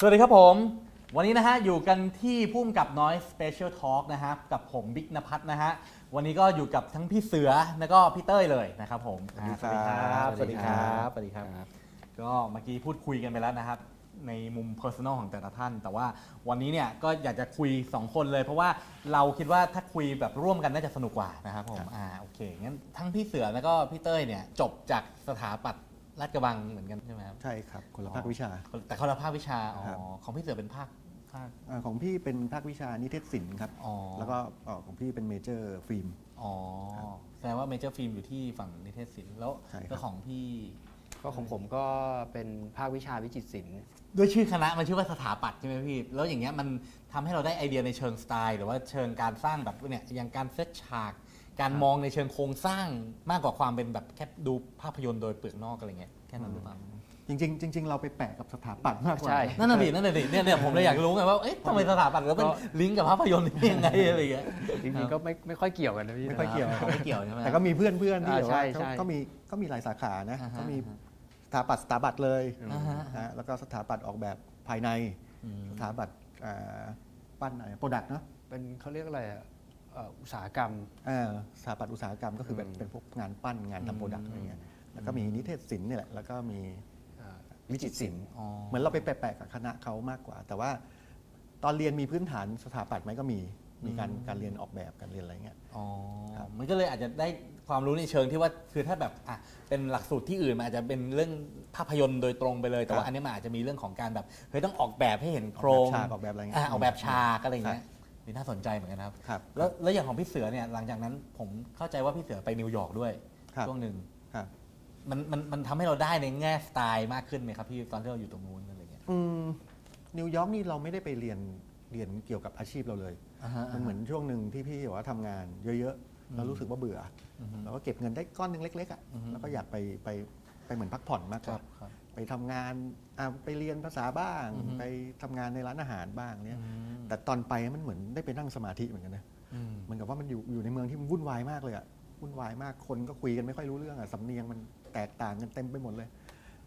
สวัสดีครับผม วันนี้นะฮะอยู่กันที่พุ่มกับ Noise Special Talk นะฮะกับผมบิ๊กนภัทรนะฮะวันนี้ก็อยู่กับทั้งพี่เสือแล้วก็พี่เต้ยเลยนะครับผมสวัสดีครับ สวัสดีครับ สวัสดีครับ ก็เมื่อกี้พูดคุยกันไปแล้วนะครับ ในมุม Personal ของแต่ละท่าน แต่ว่าวันนี้เนี่ยก็อยากจะคุย 2 คนเลย เพราะว่าเราคิดว่าถ้าคุยแบบร่วมกันน่าจะสนุกกว่านะครับผมอ่าโอเคงั้นทั้งพี่เสือแล้วก็พี่เต้ยเนี่ยจบจากสถาปัตย์ ลาดกระบังเหมือนกันใช่ไหมครับ ใช่ครับคนละภาควิชา แต่คนละภาควิชา อ๋อ ครับ ของพี่เสือเป็นภาคภาคอาของพี่เป็นภาควิชานิเทศศิลป์ครับ อ๋อ แล้วก็เอ่อของพี่เป็นเมเจอร์ฟิล์ม อ๋อ แสดงว่าเมเจอร์ฟิล์มอยู่ที่ฝั่งนิเทศศิลป์แล้วใช่ครับ แล้วของพี่ ก็ของผมก็เป็นภาควิชาวิจิตรศิลป์ ด้วยชื่อคณะมันชื่อว่าสถาปัตย์ใช่ไหมพี่ แล้วอย่างเงี้ยมันทำให้เราได้ไอเดียในเชิงสไตล์ หรือว่าเชิงการสร้างแบบเนี่ยอย่างการเซตฉาก การมองในเชิงโครงสร้างมากกว่าความเป็นแบบแค่ดูภาพยนตร์โดยเปลือกนอกอะไรเงี้ยแค่นั้นหรือเปล่าจริงๆจริงๆเราไปแปะกับสถาปัตย์มากกว่า ใช่ นั่นน่ะดินั่นน่ะดิเนี่ยเนี่ยผมเลยอยากรู้ไงว่าเอ๊ะทำไมสถาปัตย์แล้วเป็นลิงก์กับภาพยนตร์นี่ยังไงอะไรเงี้ยจริงๆก็ไม่ไม่ค่อยเกี่ยวกันนะพี่ไม่ค่อยเกี่ยว ไม่เกี่ยวใช่ไหม แต่ก็มีเพื่อนเพื่อนๆที่อ่าแบบว่าใช่ใช่ ก็มีก็มีหลายสาขานะอ่าฮะก็มีสถาปัตย์สถาปัตย์เลยอ่าฮะนะฮะแล้วก็สถาปัตย์ออกแบบภายใน อืม สถาปัตย์อ่าปั้นอะไรโปรดักต์เนาะเป็นเขาเรียกอะไรอะเอ่ออุตสาหกรรมเออสถาปัตย์อุตสาหกรรมก็คือแบบอืมเป็นพวกงานปั้นงานทำโปรดักต์อะไรเงี้ยแล้วก็มีนิเทศศิลป์นี่แหละแล้วก็มีเอ่อวิจิตรศิลป์อ๋อเหมือนเราไปแปะๆกับคณะเขามากกว่า แต่ว่าตอนเรียนมีพื้นฐานสถาปัตย์ไหมก็มีมีการการเรียนออกแบบการเรียนอะไรเงี้ยอ๋อครับมันก็เลยอาจจะได้ความรู้ในเชิงที่ว่าคือถ้าแบบอะเป็นหลักสูตรที่อื่นมันอาจจะเป็นเรื่องภาพยนตร์โดยตรงไปเลย แต่ว่าอันนี้มันอาจจะมีเรื่องของการแบบเฮ้ยต้องออกแบบให้เห็นโครงออกแบบฉากออกแบบอะไรเงี้ยอะออกแบบฉากอะไรอย่างเงี้ย นี่น่าสนใจเหมือนกันนะครับ ครับ แล้วแล้วอย่างของพี่เสือเนี่ยหลังจากนั้นผมเข้าใจว่าพี่เสือไปนิวยอร์กด้วย ครับ ช่วงหนึ่งครับ มันมันมันทำให้เราได้ในแง่สไตล์มากขึ้นไหมครับพี่ตอนที่เราอยู่ตรงนู้นอะไรเงี้ยอืมนิวยอร์กนี่เราไม่ได้ไปเรียนเรียนเกี่ยวกับอาชีพเราเลย อ่าฮะ มันเหมือนช่วงหนึ่งที่พี่บอกว่าทำงานเยอะๆแล้วรู้สึกว่าเบื่อออฮึเราก็เก็บเงินได้ก้อนหนึ่งเล็กๆอะอือฮึแล้วก็อยากไปไปไปเหมือนพักผ่อนมากกครัว่า บครับ ไปทำงานอะไปเรียนภาษาบ้าง อือฮึ ไปทำงานในร้านอาหารบ้างเนี่ยอืมแต่ตอนไปมันเหมือนได้ไปนั่งสมาธิเหมือนกันนะ อืมเหมือนกับว่ามันอยู่อยู่ในเมืองที่มันวุ่นวายมากเลยอะวุ่นวายมากคนก็คุยกันไม่ค่อยรู้เรื่องอะสำเนียงมันแตกต่างกันเต็มไปหมดเลย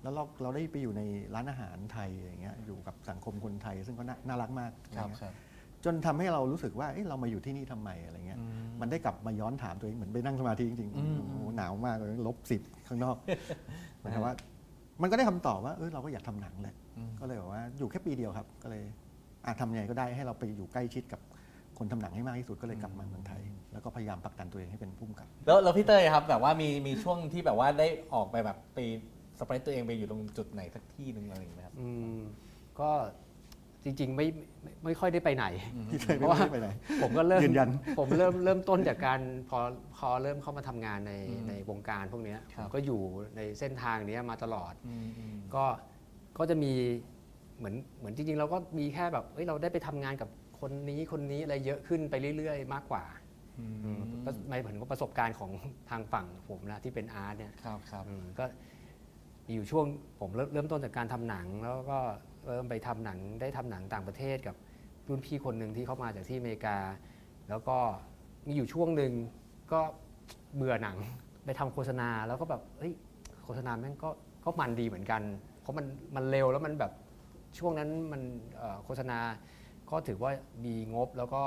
แล้วเราเราได้ไปอยู่ในร้านอาหารไทยอย่างเงี้ยอยู่กับสังคมคนไทย ซึ่งก็น่าน่ารักมากครับอะไรเงี้ยครับจนทำให้เรารู้สึกว่าเอ๊ะเรามาอยู่ที่นี่ทำไมอะไรเงี้ย อืม มันได้กลับมาย้อนถามตัวเองเหมือนไปนั่งสมาธิจริงๆอืมโอ้โหหนาวมากเลยลบสิบข้างนอกหมายความว่า มันก็ได้คำตอบว่าเออเราก็อยากทำหนังแหละอืมก็เลยบอกว่าอยู่แค่ปีเดียวครับ ก็เลยอาทำยังไงก็ได้ให้เราไปอยู่ใกล้ชิดกับคนทำหนังให้มากที่สุดก็เลยกลับมาเมืองไทย แล้วก็พยายามผลักดันตัวเองให้เป็นผู้กำกับ แล้วแล้วพี่เต้ยครับแบบว่ามีมีช่วงที่แบบว่าได้ออกไปแบบไปสเปรดตัวเองไปอยู่ตรงจุดไหนสักที่หนึ่งอะไรอย่างเงี้ยครับอืมก็ จริง ๆ ไม่ไม่ไม่ค่อยได้ไปไหน พี่เคยเพไม่ราะว่าได้ไปไหน ผมก็เริ่มยืนยันผมเริ่มเริ่มต้นจากการพอพอเริ่มเข้ามาทำงานในอืมในวงการพวกเนี้ยครับผมก็อยู่ในเส้นทางเนี้ยมาตลอด อืมอืม ก็ก็จะมีเหมือนเหมือนจริง ๆ เราก็มีแค่แบบเอ้ยเราได้ไปทำงานกับคนนี้คนนี้อะไรเยอะขึ้นไปเรื่อย ๆ มากกว่าอืมอืมก็ไม่ผลว่าประสบการณ์ของทางฝั่งผมนะที่เป็นอาร์ตเนี่ย ครับครับ อืมก็มีอยู่ช่วงผมเริ่มเริ่มต้นจากการทำหนัง แล้วก็ เริ่มไปทำหนังได้ทำหนังต่างประเทศกับรุ่นพี่คนหนึ่งที่เข้ามาจากที่อเมริกา แล้วก็มีอยู่ช่วงหนึ่งก็เบื่อหนังไปทำโฆษณาแล้วก็แบบเฮ้ยโฆษณาแม่งก็ก็มันดีเหมือนกัน เพราะมันมันเร็วแล้วมันแบบช่วงนั้นมันเอ่อโฆษณาก็ถือว่ามีงบแล้วก็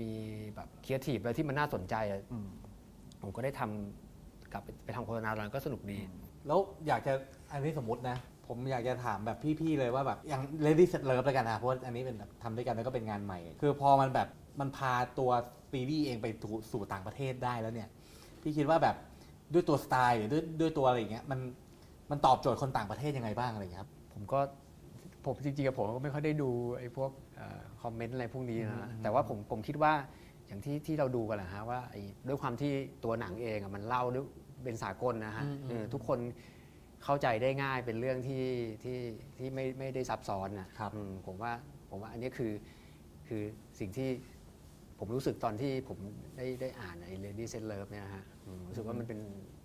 มีแบบครีเอทีฟอะไรที่มันน่าสนใจอะอืมผมก็ได้ทำกลับไปไปทำโฆษณาตอนนั้นก็สนุกดี แล้วอยากจะอันนี้สมมตินะ ผมอยากจะถามแบบพี่ๆเลยว่าแบบอย่าง Lady Set Love แล้วกันนะเพราะว่าอันนี้เป็นแบบทำด้วยกันแล้วก็เป็นงานใหม่ คือพอมันแบบมันพาตัวซีรีส์เองไปถูสู่ต่างประเทศได้แล้วเนี่ยพี่คิดว่าแบบด้วยตัวสไตล์หรือด้วยด้วยตัวอะไรอย่างเงี้ยมันมันตอบโจทย์คนต่างประเทศยังไงบ้างอะไรอย่างเงี้ยครับ ผมก็ผมจริงๆกับผมก็ไม่ค่อยได้ดูไอ้พวกเออคอมเมนต์อะไรพวกนี้อืนะมแต่ว่าผมผมคิดว่าอย่างที่ที่เราดูกันแหละฮะว่าไอ้ด้วยความที่ตัวหนังเองอะมันเล่าด้วยเป็นสากลนะฮะเออทุกคน เข้าใจได้ง่ายเป็นเรื่องที่ที่ที่ไม่ไม่ได้ซับซ้อนนะครับอืมผมว่าผมว่าอันนี้คือคือสิ่งที่ผมรู้สึกตอนที่ผมได้ได้อ่านไอ้ Lady Set Love เนี่ยนะฮะอืมรู้สึกว่ามันเป็น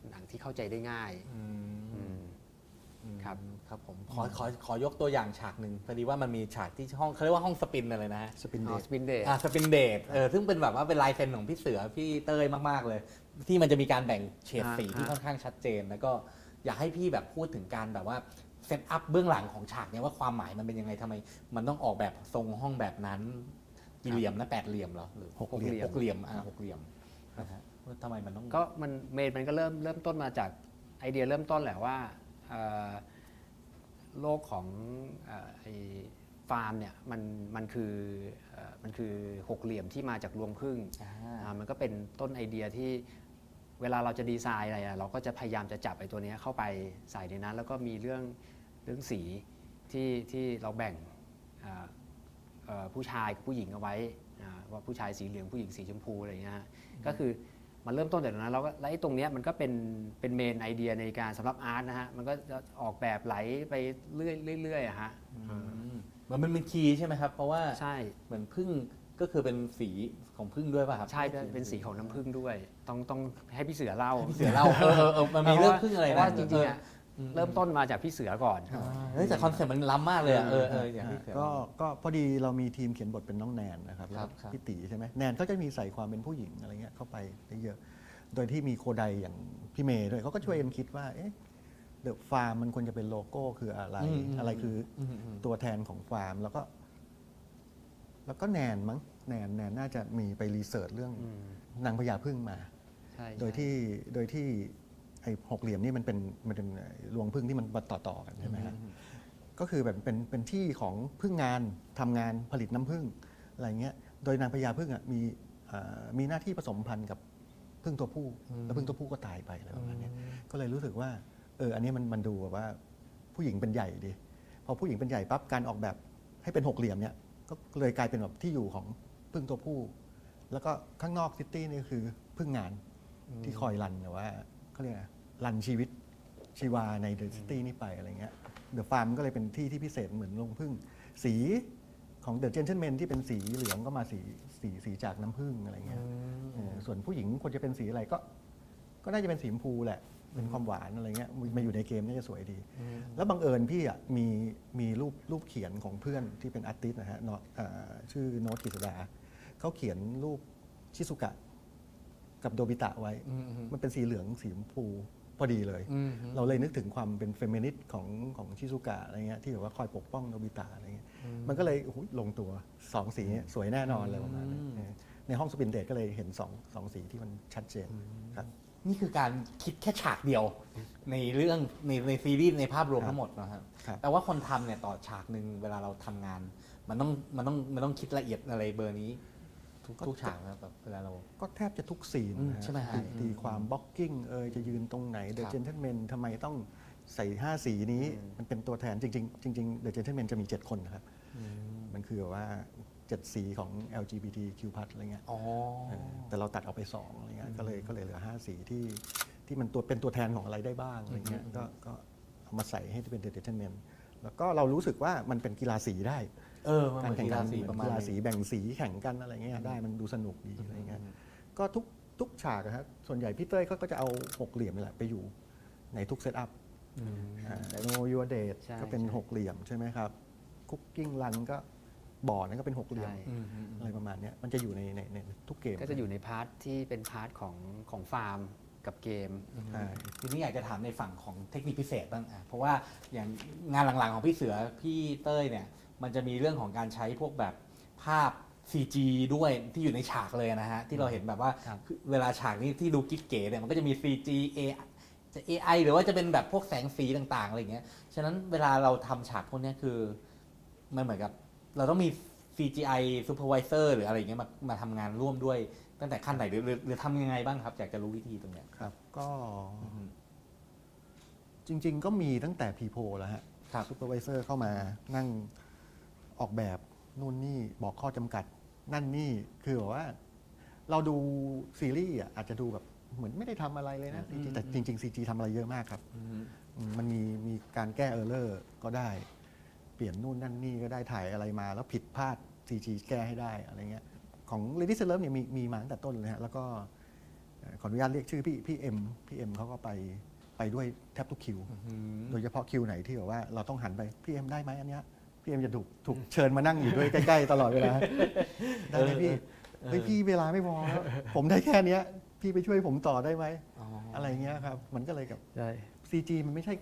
หนังที่เข้าใจได้ง่าย อืมอืมครับ ครับผมขอขอขอยกตัวอย่างฉากหนึ่งพอดีว่ามันมีฉากที่ห้องเขาเรียกว่าห้องสปินอะไรนะฮะสปินเดอ๋อทสปินเดย์อ่าสปินเดทเออซึ่งเป็นแบบว่าเป็นลายเซ็นของพี่เสือพี่เต้ยมาก ๆ เลย ที่มันจะมีการแบ่งเฉดสีอ่าที่ฮะค่อนข้างชัดเจน แล้วก็ อยากให้พี่แบบพูดถึงการแบบว่าเซตอัพเบื้องหลังของฉากเนี่ยว่าความหมายมันเป็นยังไงทำไม มันต้องออกแบบทรงห้องแบบนั้นกี่เหลี่ยมนะแปดเหลี่ยมเหรอหรือหกเหลี่ยม หกเหลี่ยมอ่าหกเหลี่ยมนะฮะว่าทำไมมันต้องก็มันเมนมันก็เริ่มเริ่มต้นมาจากไอเดียเริ่มต้นแหละว่าเอ่อโลกของเอ่อไอฟาร์มเนี่ยมันมันคือเอ่อมันคือหกเหลี่ยมที่มาจากรวงผึ้งอ่า อ่ามันก็เป็นต้นไอเดียที่ เวลาเราจะดีไซน์อะไรอะเราก็จะพยายามจะจับไอ้ตัวเนี้ยเข้าไปใส่ในนั้น แล้วก็มีเรื่องเรื่องสีที่ที่เราแบ่งอ่าเอ่อผู้ชายกับผู้หญิงเอาไว้อ่าว่าผู้ชายสีเหลืองผู้หญิงสีชมพูอะไรอย่างเงี้ยฮะก็คือมันเริ่มต้นจากตรงนั้นแล้วก็แล้วไอ้ตรงเนี้ยมันก็เป็นเป็นเมนไอเดียในการสำหรับอาร์ตนะฮะมันก็จะออกแบบไหลไปเรื่อยๆเรื่อยๆอะฮะอืมเหมือนมันเป็นคีย์ใช่ไหมครับ เพราะว่าใช่เหมือนพึ่ง ก็คือเป็นสีของพึ่งด้วยป่ะครับใช่ด้วยเป็นสีของน้ำผึ้งด้วย ต้องต้องให้พี่เสือเล่าให้พี่เสือเล่าเออเออเออมันมีเรื่องพึ่งอะไรเพนะราะว่าจริงๆอะออเริ่มต้นมาจากพี่เสือก่อนอ่าเฮ้ยแต่คอนเซ็ปต์มันล้ำมากเลยอะเออเอออย่างที่เสือ ก็ก็พอดีเรามีทีมเขียนบทเป็นน้องแนนนะครับแล้วครัก็บครับ พี่ตีใช่ไหมแนนเขาจะมีใส่ความเป็นผู้หญิงอะไรเงี้ยเข้าไปได้เยอะโดยที่มีโคไดอย่างพี่เมย์ด้วยเขาก็ช่วยกันคิดว่าเอ๊ะเดอะฟาร์มมันควรจะเป็นโลโก้คืออะไร อืมอืมอะไรคืออืมอืม ตัวแทนของฟาร์ม แล้วก็ แล้วก็แนนมั้งแนนแนนน่าจะมีไปรีเสิร์ชเรื่องอืมนางพญาพึ่งมา ใช่โดยที่โดยที่ไอ้หกเหลี่ยมนี่มันเป็นมันเป็นรวงพึ่งที่มันต่อต่อๆกันใช่ไหมฮะก็คือแบบเป็นเป็นที่ของพึ่งงานทำงานผลิตน้ำพึ่งอะไรเงี้ยโดยนางพญาพึ่งอะมีเอ่อมีหน้าที่ผสมพันธุ์กับพึ่งตัวผู้อืมแล้วพึ่งตัวผู้ก็ตายไปอะไรประมาณเนี้ยก็เลยรู้สึกว่าเอออันนี้มันมันดูแบบว่าผู้หญิงเป็นใหญ่ดีพอผู้หญิงเป็นใหญ่ปั๊บการออกแบบให้เป็นหกเหลี่ยมเนี่ย ก็เลยกลายเป็นแบบที่อยู่ของพึ่งตัวผู้ แล้วก็ข้างนอกซิตี้นี่คือพึ่งงานที่คอยรันหรือว่าเขาเรียกอะไรรันชีวิตชีวาในเดอะซิตี้นี่ไปอะไรเงี้ยเดอะฟาร์มก็เลยเป็นที่ที่พิเศษเหมือนลงพึ่ง สีของเดอะเจนเทนแมนที่เป็นสีเหลืองก็มาสีสีสีจากน้ำผึ้งอะไรเงี้ยเออส่วนผู้หญิงควรจะเป็นสีอะไรก็ ก็น่าจะเป็นสีชมพูแหละ เป็นความหวานอะไรเงี้ยมาอยู่ในเกมน่าจะสวยดี แล้วบังเอิญพี่อะมีมีรูปรูปเขียนของเพื่อนที่เป็นอาร์ติสต์นะฮะโนเอ่อชื่อโนตกิษดาเขาเขียนรูปชิซุกะ กับโดบิตะไว้ อืมอืม มันเป็นสีเหลืองสีชมพูพอดีเลย อืมเราเลยนึกถึงความเป็นเฟมินิสต์ของของชิซุกะอะไรเงี้ยที่แบบว่าคอยปกป้องโนบิตะอะไรเงี้ยมันก็เลยโอ้โหลงตัวสองสีเนี่ยสวยแน่นอนเลยประมาณนั้นอืมเออในห้องสปินเดตก็เลยเห็นสองสองสีที่มันชัดเจนครับ นี่คือการคิดแค่ฉากเดียว ในเรื่องในในซีรีส์ในภาพรวมครับทั้งหมดนะครับครับ แต่ว่าคนทำเนี่ยต่อฉากหนึ่งเวลาเราทำงาน มันต้องมันต้องมันต้องคิดละเอียดอะไรเบอร์นี้ ทุกทุกฉากนะครับแบบเวลาเรา ก็แทบจะทุกซีนอืมนะฮะใช่ไหมฮะตีตีความบล็อกกิ้งเอยจะยืนตรงไหนเดคอะรับเจนเทนแมนทำไมต้องใส่ 5 สีนี้ มันเป็นตัวแทนจริง ๆ จริงๆเดอะเจนเทนแมนจะมี 7 คนนะครับ มันคือแบบว่า 7 สีของ LGBTQ+ อะไรเงี้ยอ๋อเออแต่เราตัดออกไป2อะไรเงี้ยก็เลยก็เลยเหลือ 5 สีที่ที่มันตัวเป็นตัวแทนของอะไรได้บ้างอะไรเงี้ยก็ก็เอามาใส่ให้เป็นเดอะเจนเทนแมนแล้วก็เรารู้สึกว่ามันเป็นกีฬาสีได้เออมันเหการมือนแข่งกีฬาขันสีประมาณกีฬาหนึ่งสีแบ่งสีแข่งกันอะไรเงี้ยได้มันดูสนุกดีอะไรเงี้ยก็ทุกทุกฉากอะครับส่วนใหญ่พี่เต้ยเขาก็จะเอาหกเหลี่ยมนี่แหละไปอยู่ในทุกเซตอัพโนยูเดตใช่ก็เป็นใช่หกเหลี่ยมใช่ไหมครับ คุกกิ้งรันก็ บอร์ดนั่นก็เป็นหกเหลี่ยมใช่อืมอืมอืมอะไรประมาณเนี้ยมันจะอยู่ในในในทุกเกมก็จะอยู่ในพาร์ทที่เป็นพาร์ทของของฟาร์มกับเกม ใช่ ทีนี้อยากจะถามในฝั่งของเทคนิคพิเศษบ้างอะเพราะว่าอย่างงานหลังๆของพี่เสือพี่เต้ยเนี่ย มันจะมีเรื่องของการใช้พวกแบบภาพ CG ด้วยที่อยู่ในฉากเลยนะฮะ ที่เราเห็นแบบว่าครับ คือเวลาฉากนี้ที่ดูกิ๊กเก๋เนี่ยมันก็จะมี CG A จะ AI หรือว่าจะเป็นแบบพวกแสงสีต่างๆอะไรอย่างเงี้ยฉะนั้นเวลาเราทำฉากพวกเนี้ยคือมันเหมือนกับ เราต้องมี CGI supervisor หรืออะไรอย่างเงี้ยมามาทำงานร่วมด้วยตั้งแต่ขั้นไหนหรือหรือหรือทำยังไงบ้างครับอยากจะรู้วิธีตรงเนี้ยครับก็อืม จริง ๆ ก็มีตั้งแต่พีโพแล้วฮะครับ ซูเปอร์วิเซอร์เข้ามานั่งออกแบบนู่นนี่บอกข้อจำกัด นั่นนี่คือแบบว่า เราดูซีรีส์อะอาจจะดูแบบเหมือนไม่ได้ทำอะไรเลยนะอืม CG แต่จริง ๆ CG ทำอะไรเยอะมากครับ อืมอืมมันมีมีการแก้เออร์เลอร์ก็ได้ เปลี่ยนนู่นนั่นนี่ก็ได้ถ่ายอะไรมา แล้วผิดพลาด CG แก้ให้ได้อะไรเงี้ยของ Lady s e l e r เนี่ยมีมีมาตั้งแต่ต้นเลยฮะแล้วก็เอ่อขออนุญาตเรียกชื่อพี่พี่เอ็มพี่เอ็มเขาก็ไปไปด้วยแทบทุกคิวอืมโดยเฉพาะคิวไหนที่แบบว่าเราต้องหันไปพี่เอ็มได้ไหมอันเนี้ยพี่เอ็มจะถูกถูกเชิญมานั่งอยู่ด้วยใกล้ๆ ตลอดเวลาได้ไหมพี่เฮ้ยพี่เวลาไม่พอแล้วผมได้แค่เนี้ยพี่ไปช่วยผมต่อได้ไหมอ๋อออะไรเงี้ยครับ มันก็เลยกับใช่ CG มันไม่ใช่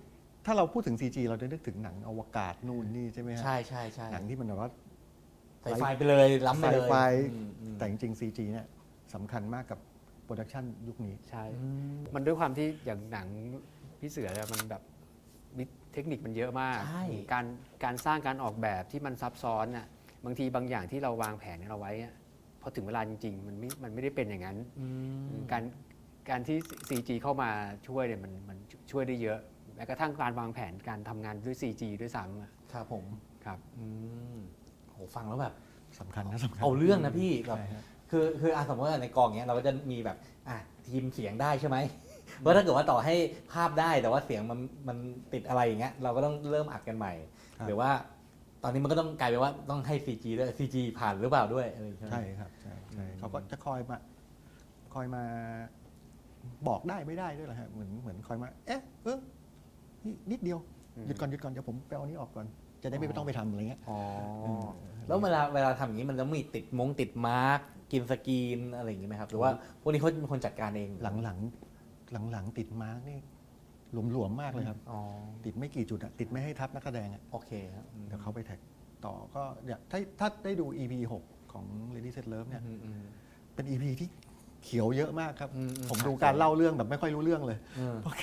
ถ้าเราพูดถึง CG เราจะนึกถึงหนังอวกาศนู่นนี่ใช่ไหมฮะใช่ใช่ใช่หนังที่มันแบบว่าใส่ไฟไปเลยล้ำไปไซเลยไฟอืมอืมแต่จริงๆ CG เนี่ยสำคัญมากกับโปรดักชันยุคนี้ ใช่ อืม มันด้วยความที่อย่างหนังพี่เสือเนี่ยมันแบบวิเทคนิคมันเยอะมาก ใช่ การการสร้างการออกแบบที่มันซับซ้อนน่ะบางทีบางอย่างที่เราวางแผนเราไว้อะพอถึงเวลาจริง ๆ มันไม่มันไม่ได้เป็นอย่างนั้น อืม การการที่ CG เข้ามาช่วยเนี่ยมันมันช่วยได้เยอะ แม้กระทั่งการวางแผนการทำงานด้วย CG ด้วยซ้ำอะครับผมครับ อืมโหฟังแล้วแบบ สำคัญนะสำคัญเอาเรื่องนะพี่แบบ ใช่ฮะ คือคืออะสมมติว่าในกองเนี้ยเราก็จะมีแบบอะทีมเสียงได้ใช่ไหมว่าถ้าเกิดว่าต่อให้ภาพได้แต่ว่าเสียงมันมันติดอะไรอย่างเงี้ยเราก็ต้องเริ่มอัดกันใหม่ ครับ หรือว่า ตอนนี้มันก็ต้องกลายเป็นว่าต้องให้ CG ด้วย CG ผ่านหรือเปล่าด้วยอะไรอย่างเงี้ย ใช่ครับใช่ใช่อืม เขาก็จะคอยมา คอยมาบอกได้ไม่ได้ด้วยแหละฮะเหมือนเหมือนคอยมา เอ๊ะเออ นี่นิดเดียวอืมหยุดก่อนหยุดก่อนเดี๋ยวผมไปเอานี้ออกก่อน จะได้ไม่ต้องไปทำอะไรเงี้ย อ๋อมแล้วเวลาเวลาทำอย่างนี้มันจะมีติดมงติดมาร์กกินสกรีนอะไรอย่างงี้ไหมครับ หรือว่าพวกนี้เขาเป็นคนจัดการเองหลังหลังหลังหลังๆติดมาร์กนี่หลวมๆมากเลยครับ อ๋อติดไม่กี่จุดอะติดไม่ให้ทับนักแสดงอะโอเคครับอืมเดี๋ยวเขาไปแท็กต่อก็เนี่ยถ้าถ้าได้ดู EP 6 ของ Lady Set Love เนี่ยอืมอืม เป็น EP ที่เขียวเยอะมากครับ อืมอืมผมดูการเล่าเรื่องแบบไม่ค่อยรู้เรื่องเลยอืม เพราะ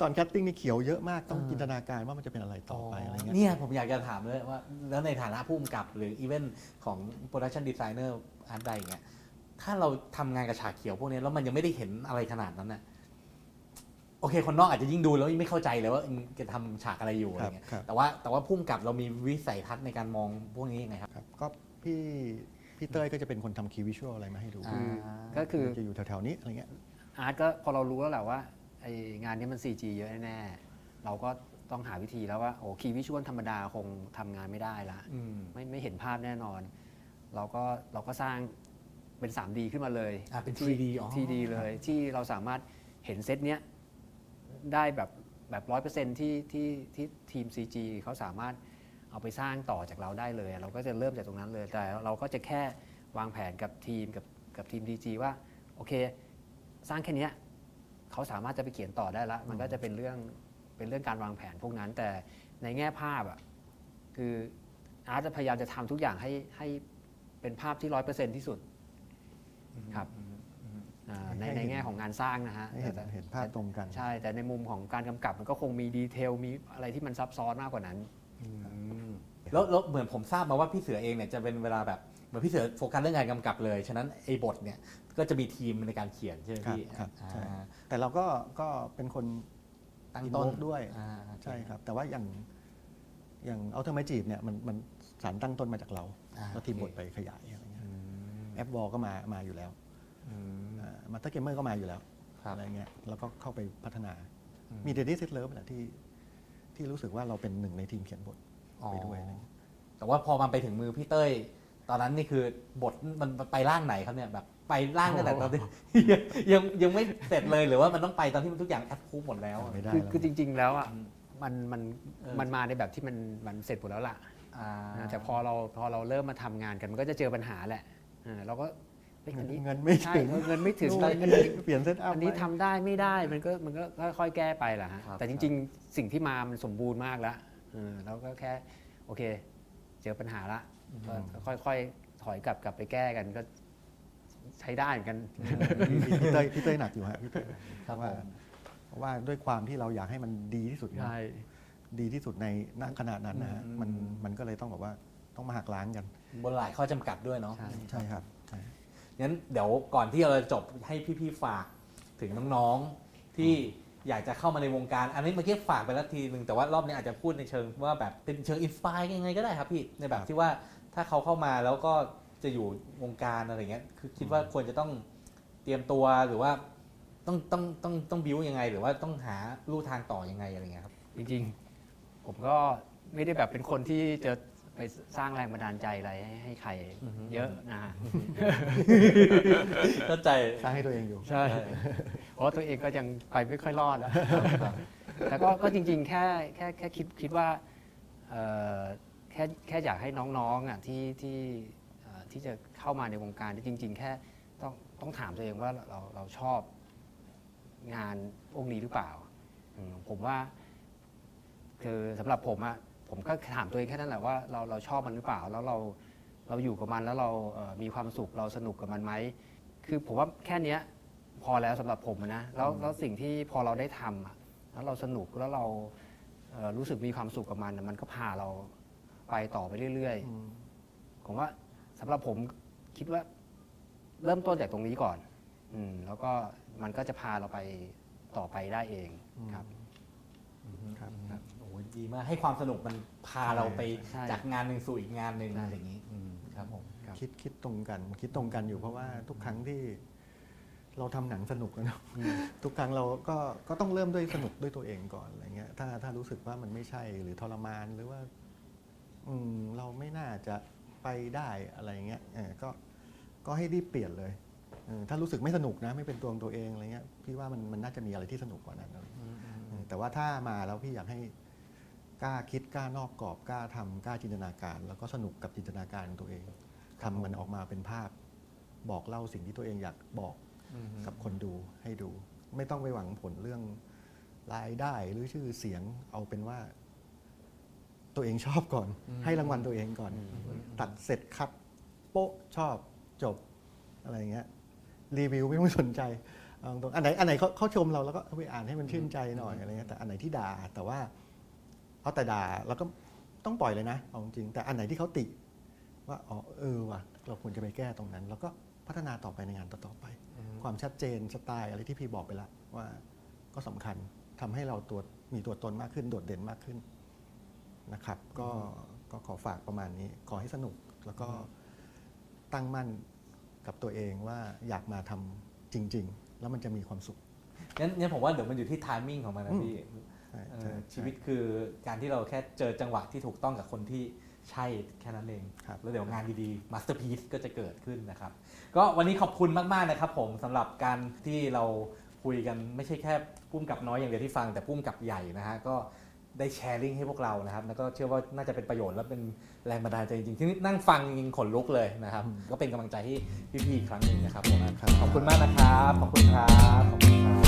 ตอนแคสติ้งนี่เขียวเยอะมากต้องอ่าจินตนาการว่ามันจะเป็นอะไรต่อไปอะไรเงี้ยเนี่ยผมอยากจะถามเลยว่า แล้วในฐานะผู้กำกับหรืออีเวนต์ของโปรดักชันดีไซเนอร์อาร์ตใดอย่างเงี้ยถ้าเราทำงานกับฉากเขียวพวกนี้แล้วมันยังไม่ได้เห็นอะไรขนาดนั้นน่ะโอเค คนนอกอาจจะยิ่งดูแล้วไม่เข้าใจเลยว่ามึงจะทำฉากอะไรอยู่อะไรเงี้ยครับแต่ว่าแต่ว่าผู้กำกับเรามีวิสัยทัศน์ในการมองพวกนี้ยังไงครับครับก็พี่พี่เต้ยก็จะเป็นคนทำคีย์วิชวลอะไรมาให้ดูอ่าก็คือจะอยู่แถวๆนี้อะไรเงี้ยอาร์ตก็พอเรารู้แล้วแหละว่าไอ งานนี้มัน CG เยอะแน่ๆเราก็ต้องหาวิธีแล้วว่าโอ้คีย์วิชวลธรรมดาคงทำงานไม่ได้ละอืม ไม่ไม่เห็นภาพแน่นอน เราก็เราก็สร้างเป็น 3D ขึ้นมาเลยอ่าเป็นที่ 3D อ๋อ 3D เลยที่เราสามารถเห็นเซตเนี้ยได้แบบแบบร้อยเปอร์เซ็นที่ที่ที่ทีม CG เขาสามารถเอาไปสร้างต่อจากเราได้เลย เราก็จะเริ่มจากตรงนั้นเลย แต่เราก็จะแค่วางแผนกับทีมกับกับทีม DG ว่าโอเค สร้างแค่เนี้ย เขาสามารถจะไปเขียนต่อได้ละ มันก็จะเป็นเรื่องเป็นเรื่องการวางแผนพวกนั้น แต่ในแง่ภาพอะคืออาร์ตจะพยายามจะทำทุกอย่างให้ให้เป็นภาพที่ร้อยเปอร์เซ็นที่สุดครับอ่าในให้ในเห็นแง่ของงานสร้างนะฮะให้เห็นแต่เห็นภาพตรงกัน ใช่ แต่ในมุมของการกำกับมันก็คงมีดีเทลมีอะไรที่มันซับซ้อนมากกว่านั้นแล้วแล้วเหมือนผมทราบมาว่าพี่เสือเองเนี่ยจะเป็นเวลาแบบเห มือนพี่เสือโฟกัสเรื่องการกำกับเลย ฉะนั้นไอ้บทเนี่ยก็จะมีทีมในการเขียนใช่ไหมพี่ครับครับใช่ อ่า แต่เราก็ก็เป็นคนตั้งต้น invoke ด้วย อ่าใช่ครับ แต่ว่าอย่างอย่างเอาเทอร์มาจีบเนี่ยมันมันสารตั้งต้นมาจากเราอ่าแล้วทีมบทโอไปเคขยายอะไรเงี้ยอืมแอปวอลก็มามาอยู่แล้วอืม มาตอร์เกมเมอร์ก็มาอยู่แล้วครับอะไรเงี้ยแล้วก็เข้าไปพัฒนา อืม มีเดดี้เซตเลิฟแหละที่ที่รู้สึกว่าเราเป็นหนึ่งในทีมเขียนบทอ๋อไปด้วยอะไรเงี้ย แต่ว่าพอมันไปถึงมือพี่เต้ย ตอนนั้นนี่คือบทมันไปร่างไหนครับเนี่ยแบบไปร่างตั้งแต่ตอนที่ ยังยังยังไม่เสร็จเลยหรือว่ามันต้องไปตอนที่มันทุกอย่างแอปคูปหมดแล้วไม่ได้คือแล้วคือจริง ๆ แล้วอะอืมมันมันเออ มันมาในแบบที่มันมันเสร็จหมดแล้วล่ะอ่านะแต่พอเราพอเราเริ่มมาทำงานกันมันก็จะเจอปัญหาแหละเออเราก็เฮ้ยอันนี้เงินไม่ใช่ถึงเออเงินไม่ถึงนู่นแต่อันนี่นี้เปลี่ยนเซตอัพอันนี้ทำได้ไม่ได้มันก็มันก็ค่อยๆแก้ไปแหละฮะครับ แต่จริง ๆ สิ่งที่มามันสมบูรณ์มากแล้วเออเราก็แค่โอเค เจอปัญหาละ ก็ค่อยๆ ถอยกลับกลับไปแก้กันก็ใช้ได้เหมือนกัน พี่เต้ยพี่เต้ยหนักอยู่ฮะพี่เต้ยครับว่าผม เพราะว่าด้วยความที่เราอยากให้มันดีที่สุดนะใช่ ดีที่สุดในณขนาดนั้นนะฮะอืม มันมันก็เลยต้องแบบว่าต้องมาหักล้างกันบนหลายข้อจำกัดด้วยเนาะ ใช่ ใช่ครับใช่ งั้นเดี๋ยวก่อนที่เราจะจบให้พี่ๆฝากถึงน้องๆที่ อยากจะเข้ามาในวงการ อันนี้เมื่อกี้ฝากไปแล้วทีหนึ่งแต่ว่ารอบนี้อาจจะพูดในเชิงว่าแบบเป็นเชิงอินสปายยังไงก็ได้ครับพี่ในแบบที่ว่าถ้าเขาเข้ามาแล้วก็จะอยู่วงการอะไรเงี้ยคือคิดว่าควรจะต้องเตรียมตัวหรือว่าต้องต้องต้องต้องบิวยังไง หรือว่าต้องหาลู่ทางต่อยังไงอะไรเงี้ยครับจริงๆ ผมก็ไม่ได้แบบเป็นคนที่จะ ไปสร้างแรงบันดาลใจอะไรให้ให้ใครอือฮึเยอะนะฮะ เข้าใจ สร้างให้ตัวเองอยู่ ใช่ เพราะตัวเองก็ยังไปไม่ค่อยรอดอะแต่ก็ก็จริงๆ แค่แค่แค่คิดคิดว่าเอ่อแค่แค่อยากให้น้องๆอะที่ที่เอ่อที่จะเข้ามาในวงการที่จริง ๆ แค่ต้องต้องถามตัวเองว่าเราเราชอบงานพวกนี้หรือเปล่าอืมผมว่า คือสำหรับผมอะ ผมก็ถามตัวเองแค่นั้นแหละว่าเราเราชอบมันหรือเปล่า แล้วเราเราอยู่กับมันแล้วเราเอ่อมีความสุขเราสนุกกับมันไหมคือผมว่าแค่เนี้ยพอแล้วสำหรับผมอะนะแล้วแล้วสิ่งที่พอเราได้ทำอะแล้วเราสนุกแล้วเราเอ่อรู้สึกมีความสุขกับมันอะมันก็พาเราไปต่อไปเรื่อยอืมๆผมว่าสำหรับผมคิดว่าเริ่มต้นจากตรงนี้ก่อน อืม แล้วก็มันก็จะพาเราไปต่อไปได้เองครับ ครับครับโอ้ย ดีมาก ให้ความสนุกมันพาเราไปใช่ จากงานหนึ่งสู่อีกงานหนึ่งใช่อย่างนี้อืมครับผมครับ คิดคิดตรงกันคิดตรงกันอยู่เพราะว่าทุกครั้งที่เราทำหนังสนุกอะเนาะอืม ทุกครั้งเราก็ก็ต้องเริ่มด้วยสนุกด้วยตัวเองก่อนอะไรเงี้ยถ้าถ้ารู้สึกว่ามันไม่ใช่หรือทรมานหรือว่า อืมเราไม่น่าจะไปได้อะไรเงี้ยเออก็ก็ให้รีบเปลี่ยนเลยเออถ้ารู้สึกไม่สนุกนะ ไม่เป็นตัวของตัวเองอะไรเงี้ยพี่ว่ามันมันน่าจะมีอะไรที่สนุกกว่านั้นอะไรเงี้ยเออแต่ว่าถ้ามาแล้วพี่อยากให้ กล้าคิดกล้านอกกรอบกล้าทำกล้าจินตนาการ แล้วก็สนุกกับจินตนาการของตัวเองทำมันออกมาเป็นภาพ บอกเล่าสิ่งที่ตัวเองอยากบอกอืม กับคนดูให้ดู ไม่ต้องไปหวังผลเรื่องรายได้หรือชื่อเสียงเอาเป็นว่า ตัวเองชอบก่อน ให้รางวัลตัวเองก่อน ตัดเสร็จคัดโป๊ะชอบจบอะไรอย่างเงี้ย รีวิวไม่ต้องสนใจเอาตรงอันไหนอันไหนเขาเขาชมเราแล้วก็เอาไปอ่านให้มันชื่นใจหน่อยอะไรเงี้ยแต่อันไหนที่ด่าแต่ว่า เอาแต่ด่าแล้วก็ต้องปล่อยเลยนะเอาจริงๆแต่อันไหนที่เขาติ ว่าอ๋อเออว่ะเราควรจะไปแก้ตรงนั้น แล้วก็พัฒนาต่อไปในงานต่อๆไป ความชัดเจนสไตล์อะไรที่พี่บอกไปแล้วว่าก็สำคัญทำให้เราตัวมีตัวตนมากขึ้นโดดเด่นมากขึ้นนะครับ ก็ก็ขอฝากประมาณนี้ ขอให้สนุกแล้วก็ตั้งมั่นกับตัวเองว่าอยากมาทำจริง ๆ แล้วมันจะมีความสุขงั้นงั้นผมว่าเดี๋ยวมันอยู่ที่ทามมิ่งของมันนะอืมพี่ใช่เอใช่อชีวิตคือการที่เราแค่เจอจังหวะที่ถูกต้องกับคนที่ใช่แค่นั้นเองครับแล้วเดี๋ยวงานดีๆมาสเตอร์พี e ก็จะเกิดขึ้นนะครับ ก็วันนี้ขอบคุณมากๆนะครับผมสำหรับการที่เราคุยกันไม่ใช่แค่พุ่มกับน้อยอย่างเดียวที่ฟังแต่พุ่มกับใหญ่นะฮะก็ได้แชร์ลิงก์ให้พวกเรานะครับ แล้วก็เชื่อว่าน่าจะเป็นประโยชน์และเป็นแรงบันดาลใจจริงๆ ที่นั่งฟังยิงขนลุกเลยนะครับ ก็เป็นกำลังใจให้พี่ๆอีกครั้งหนึ่งนะครับผมขอบคุณมากนะครับ ขอบคุณครับ ขอบคุณครับ